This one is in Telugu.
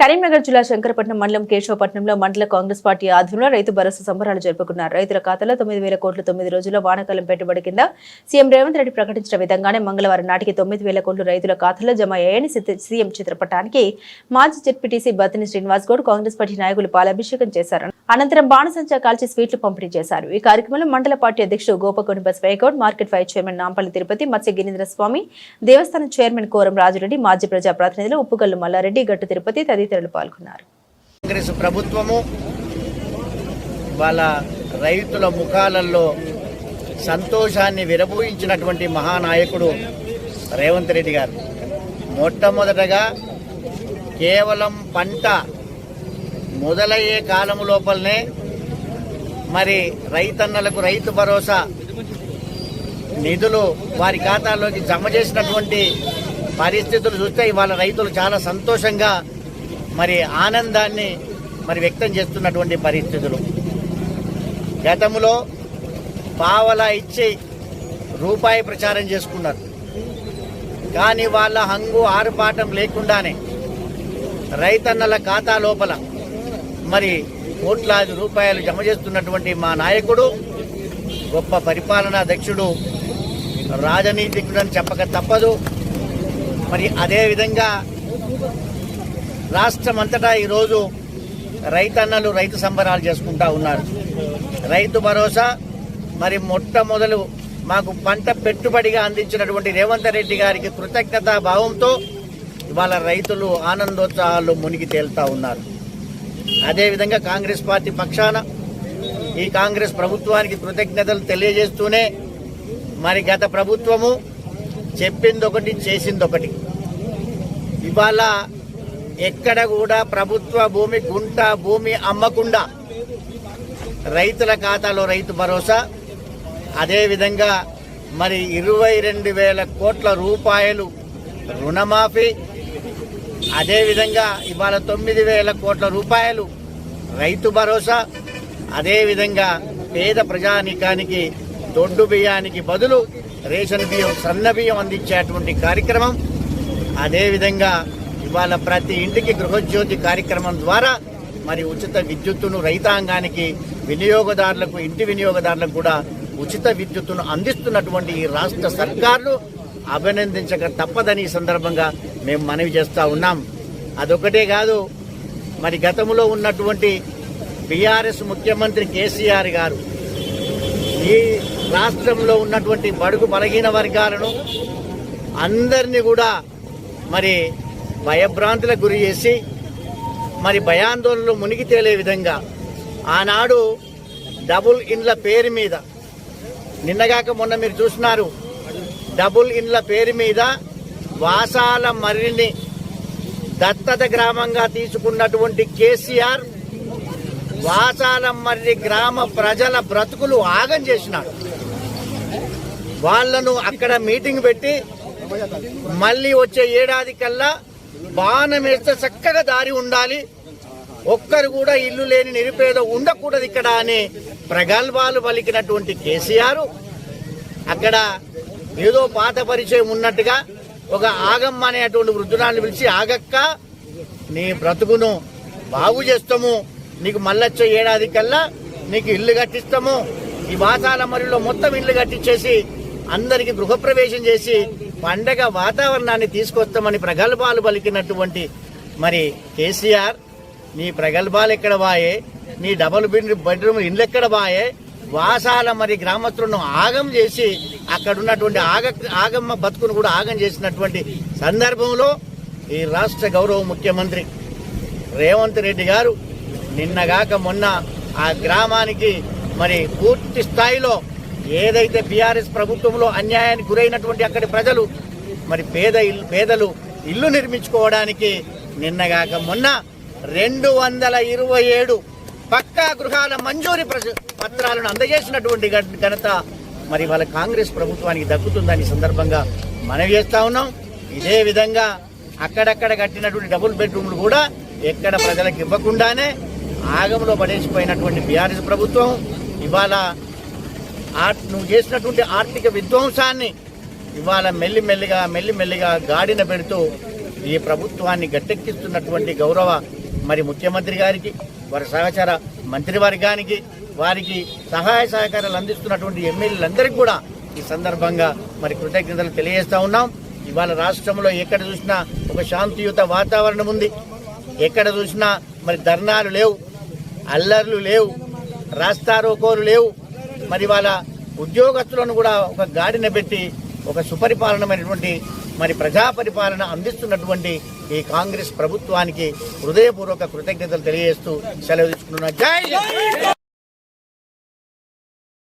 కరీంనగర్ జిల్లా శంకరపట్నం మండలం కేశవపట్నంలో మండల కాంగ్రెస్ పార్టీ ఆధ్వర్యంలో రైతు భరోసా సంబరాలు జరుపుకున్నారు. రైతుల ఖాతాలో తొమ్మిది వేల కోట్లు తొమ్మిది రోజుల్లో వానాకాలం పెట్టుబడి కింద సీఎం రేవంత్ రెడ్డి ప్రకటించిన విధంగానే మంగళవారం నాటికి తొమ్మిది వేల కోట్లు రైతుల ఖాతాలో జమ అయ్యాయని సీఎం చిత్రపటానికి మాజీ జెడ్పీటీసీ బతిని శ్రీనివాస్ గౌడ్ కాంగ్రెస్ పార్టీ నాయకులు పాలాభిషేకం చేశారు. అనంతరం బాణసంచా కాల్చి స్వీట్లు పంపిణీ చేశారు. ఈ కార్యక్రమంలో మండల పార్టీ అధ్యక్షుడు Gopakonda Baswaiah market vice chairman Nampally Tirupati మత్స్య గిరీంద్ర స్వామి దేవస్థానం చైర్మన్ కోరం రాజురెడ్డి మాజీ ప్రజాప్రతినిధులు ఉప్పుగల్లు మల్లారెడ్డి గట్టు తిరుపతి తదితరులు పాల్గొన్నారు. కాంగ్రెస్ ప్రభుత్వము వాళ్ళ రైతుల ముఖాలలో సంతోషాన్ని విరబూయించినటువంటి మహానాయకుడు రేవంత్ రెడ్డి గారు. మొట్టమొదటగా కేవలం పంట మొదలయ్యే కాలం లోపలనే మరి రైతన్నలకు రైతు భరోసా నిధులు వారి ఖాతాల్లోకి జమ చేసినటువంటి పరిస్థితులు చూస్తే ఇవాళ రైతులు చాలా సంతోషంగా మరి ఆనందాన్ని మరి వ్యక్తం చేస్తున్నటువంటి పరిస్థితులు. గతంలో పావలా ఇచ్చి రూపాయి ప్రచారం చేసుకున్నారు. కానీ వాళ్ళ హంగు ఆరుపాటం లేకుండానే రైతన్నల ఖాతా లోపల మరి కోట్లాది రూపాయలు జమ చేస్తున్నటువంటి మా నాయకుడు గొప్ప పరిపాలనా దక్షుడు రాజనీతికుడు అని చెప్పక తప్పదు. మరి అదేవిధంగా రాష్ట్రమంతటా ఈరోజు రైతన్నలు రైతు సంబరాలు చేసుకుంటా ఉన్నారు. రైతు భరోసా మరి మొట్టమొదలు మాకు పంట పెట్టుబడిగా అందించినటువంటి రేవంత్ రెడ్డి గారికి కృతజ్ఞతా భావంతో ఇవాళ రైతులు ఆనందోత్సాహాల్లో మునిగి తేలుతా ఉన్నారు. అదేవిధంగా కాంగ్రెస్ పార్టీ పక్షాన ఈ కాంగ్రెస్ ప్రభుత్వానికి కృతజ్ఞతలు తెలియజేస్తూనే మరి గత ప్రభుత్వము చెప్పిందొకటి చేసిందొకటి. ఇవాళ ఎక్కడ కూడా ప్రభుత్వ భూమి గుంట భూమి అమ్మకుండా రైతుల ఖాతాలో రైతు భరోసా అదేవిధంగా మరి ఇరవై రెండు వేల కోట్ల రూపాయలు రుణమాఫీ అదేవిధంగా ఇవాళ తొమ్మిది వేల కోట్ల రూపాయలు రైతు భరోసా అదేవిధంగా పేద ప్రజానీకానికి దొడ్డు బియ్యానికి బదులు రేషన్ బియ్యం సన్న బియ్యం అందించేటువంటి కార్యక్రమం. అదేవిధంగా ఇవాళ ప్రతి ఇంటికి గృహజ్యోతి కార్యక్రమం ద్వారా మరి ఉచిత విద్యుత్తును రైతాంగానికి వినియోగదారులకు ఇంటి వినియోగదారులకు కూడా ఉచిత విద్యుత్తును అందిస్తున్నటువంటి ఈ రాష్ట్ర సర్కార్లు అభినందించక తప్పదని ఈ సందర్భంగా మేము మనవి చేస్తూ ఉన్నాం. అదొకటే కాదు మరి గతంలో ఉన్నటువంటి బీఆర్ఎస్ ముఖ్యమంత్రి కేసీఆర్ గారు ఈ రాష్ట్రంలో ఉన్నటువంటి బడుగు బలహీన వర్గాలను అందరినీ కూడా మరి భయభ్రాంతులకు గురి చేసి మరి భయాందోళనలు మునిగి తేలే విధంగా ఆనాడు డబుల్ ఇండ్ల పేరు మీద నిన్నగాక మొన్న మీరు చూసినారు డబుల్ ఇండ్ల పేరు మీద వాసాల మర్రిని దత్తత గ్రామంగా తీసుకున్నటువంటి కేసీఆర్ వాసాల మర్రి గ్రామ ప్రజల బ్రతుకులు ఆగం చేసినాడు. వాళ్ళను అక్కడ మీటింగ్ పెట్టి మళ్ళీ వచ్చే ఏడాది కల్లా బాణం వేస్తే చక్కగా దారి ఉండాలి. ఒక్కరు కూడా ఇల్లు లేని నిరుపేద ఉండకూడదు ఇక్కడ అని ప్రగల్భాలు పలికినటువంటి కేసీఆర్. అక్కడ ఏదో పాత పరిచయం ఉన్నట్టుగా ఒక ఆగమ్మ అనేటువంటి వృద్ధురాన్ని పిలిచి ఆగక్క నీ బ్రతుకును బాగు చేస్తాము. నీకు మళ్ళొచ్చే ఏడాది కల్లా నీకు ఇల్లు కట్టిస్తాము. ఈ వాతాల మరిలో మొత్తం ఇల్లు కట్టించేసి అందరికి గృహప్రవేశం చేసి పండగ వాతావరణాన్ని తీసుకొస్తామని ప్రగల్భాలు పలికినటువంటి మరి కేసీఆర్ నీ ప్రగల్భాలు ఎక్కడ బాయే? నీ డబుల్ బెడ్రూమ్ ఇల్లు ఎక్కడ బాయే? వాసాల మరి గ్రామస్తులను ఆగం చేసి అక్కడ ఉన్నటువంటి ఆగ ఆగమ్మ బతుకును కూడా ఆగం చేసినటువంటి సందర్భంలో ఈ రాష్ట్ర గౌరవ ముఖ్యమంత్రి రేవంత్ రెడ్డి గారు నిన్నగాక మొన్న ఆ గ్రామానికి మరి పూర్తి స్థాయిలో ఏదైతే బీఆర్ఎస్ ప్రభుత్వంలో అన్యాయానికి గురైనటువంటి అక్కడి ప్రజలు మరి పేద ఇల్లు పేదలు ఇల్లు నిర్మించుకోవడానికి నిన్నగాక మొన్న రెండు వందల ఇరవై ఏడు పక్కా గృహాల మంజూరి ప్రజ- పత్రాలను అందజేసినటువంటి ఘనత మరి వాళ్ళ కాంగ్రెస్ ప్రభుత్వానికి దక్కుతుందని సందర్భంగా మనవి చేస్తా ఉన్నాం. ఇదే విధంగా అక్కడక్కడ కట్టినటువంటి డబుల్ బెడ్రూమ్లు కూడా ఎక్కడ ప్రజలకు ఇవ్వకుండానే ఆగంలో పడేసిపోయినటువంటి బీఆర్ఎస్ ప్రభుత్వం ఇవాళ నువ్వు చేసినటువంటి ఆర్థిక విధ్వంసాన్ని ఇవాళ మెల్లిమెల్లిగా మెల్లిమెల్లిగా గాడిన పెడుతూ ఈ ప్రభుత్వాన్ని గట్టెక్కిస్తున్నటువంటి గౌరవ మరి ముఖ్యమంత్రి గారికి వారి సహచర మంత్రివర్గానికి వారికి సహాయ సహకారాలు అందిస్తున్నటువంటి ఎమ్మెల్యేలందరికీ కూడా ఈ సందర్భంగా మరి కృతజ్ఞతలు తెలియజేస్తా ఉన్నాం. ఇవాళ రాష్ట్రంలో ఎక్కడ చూసినా ఒక శాంతియుత వాతావరణం ఉంది. ఎక్కడ చూసినా మరి ధర్నాలు లేవు అల్లర్లు లేవు రాస్తారోకోలు లేవు. మరి వాళ్ళ ఉద్యోగస్తులను కూడా ఒక గాడిన పెట్టి ఒక సుపరిపాలనమైనటువంటి మరి ప్రజా పరిపాలన అందిస్తున్నటువంటి ఈ కాంగ్రెస్ ప్రభుత్వానికి హృదయపూర్వక కృతజ్ఞతలు తెలియజేస్తూ సెలవు తీసుకుంటున్నా. జై